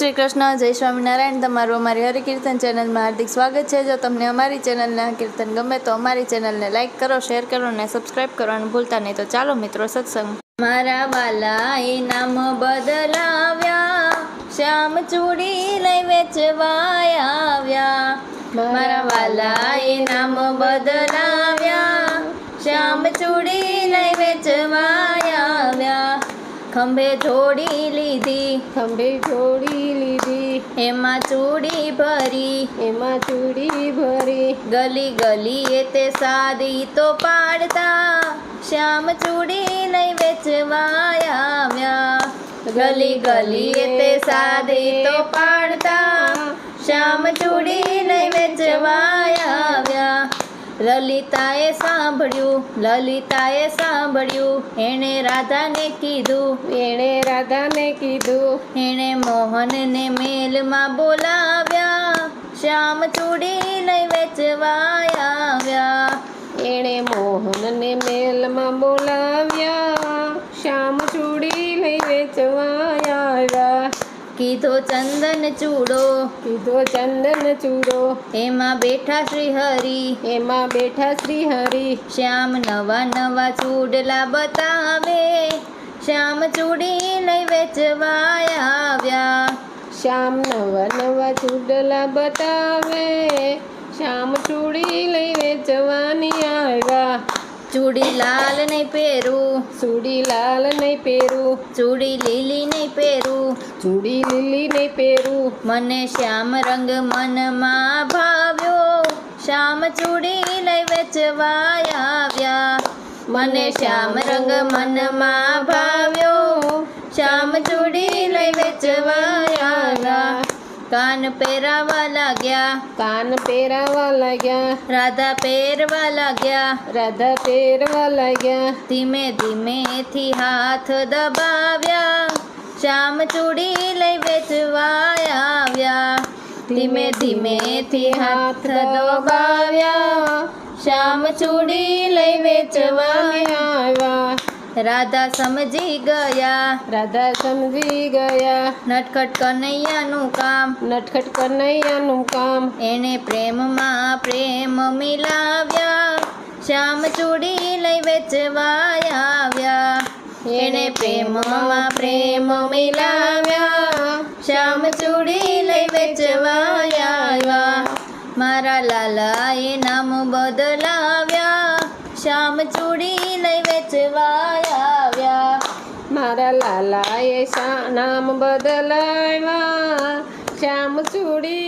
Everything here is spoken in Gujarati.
શ્રી કૃષ્ણ, જય સ્વામિનારાયણ. તમારું અમારી હરિકીર્તન ચેનલમાં હાર્દિક સ્વાગત છે. જો તમને અમારી ચેનલના કીર્તન ગમે તો અમારી ચેનલને લાઇક કરો, શેર કરો અને સબસ્ક્રાઈબ કરવાનું ભૂલતા નહીં. તો ચાલો મિત્રો સત્સંગ. મારા વાલા એ નામ બદલાવ્યા. શ્યામ ચૂડી લઈ વેચવાય આવ્યા. મારા વાલા એ નામ બદલાવ્યા. શ્યામ ચૂડી ખંભે જોડી લીધી. ખંભે જોડી લીધી. એમાં ચૂડી ભરી. એમાં ચૂડી ભરી. ગલી ગલી એ તે સાદી તો પાડતા. શ્યામ ચૂડી લઈ વેચવાયા ગલી ગલી એ તે સાદી તો પાડતા. લલિતાએ સાંભળ્યું લલિતાએ સાંભળ્યું એણે રાધાને કીધું એણે રાધાને કીધું એણે મોહનને મેલમાં બોલાવ્યા શ્યામ ચૂડી લઈ વેચવાય આવ્યા. એણે મોહનને મેલમાં બોલાવ્યા શ્યામ ચૂડી લઈ વેચવા આવ્યા. કીધો ચંદન ચૂડો. કીધો ચંદન ચૂડો. એમાં બેઠા શ્રી હરિ એમાં બેઠા શ્રી હરિ શ્યામ નવા નવા ચૂડલા બતાવે. શ્યામ ચૂડી લઈ વેચવા આવ્યા. શ્યામ નવા નવા ચૂડલા બતાવે. શ્યામ ચૂડી લઈ વેચવાની આવ્યા. ચૂડી લાલ નહીં પહેરું. ચૂડી લાલ નહીં પહેરું. ચૂડી લીલી નહીં પહેરું. ચૂડી લીલી નહીં પહેરું. મને શ્યામ રંગ મનમાં ભાવ્યો. શ્યામ ચૂડી લઈ વેચવા આવ્યા. મને શ્યામ રંગ મનમાં ભાવ્યો કાન પહેરાવા લાગ્યા. કાન પહેરાવા લાગ્યા. રાધા પહેરવા લાગ્યા. રાધા પહેરવા લાગ્યા. ધીમે ધીમેથી હાથ દબાવ્યા. શ્યામ ચૂડી લઈ વેચવા આવ્યા. ધીમે ધીમેથી હાથ દબાવ્યા. શ્યામ ચૂડી લઈ વેચવા આવ્યા. રાધા સમજી ગયા. રાધા સમજી ગયા. નટખટ કનૈયાનું કામ. નટખટ કનૈયાનું કામ. એણે પ્રેમમાં પ્રેમ મિલાવ્યા. શ્યામ ચૂડી લઈ વેચવા આવ્યા. એણે પ્રેમમાં પ્રેમ મિલાવ્યા. શ્યામ ચૂડી લઈ વેચવા આવ્યા. મારા લાલાએ નામ બદલાવ્યા. શ્યામ ચૂડી લઈ વેચવાય આવ્યા મારા લાલાએ શા- નામ બદલાવ્યા? શ્યામ ચૂડી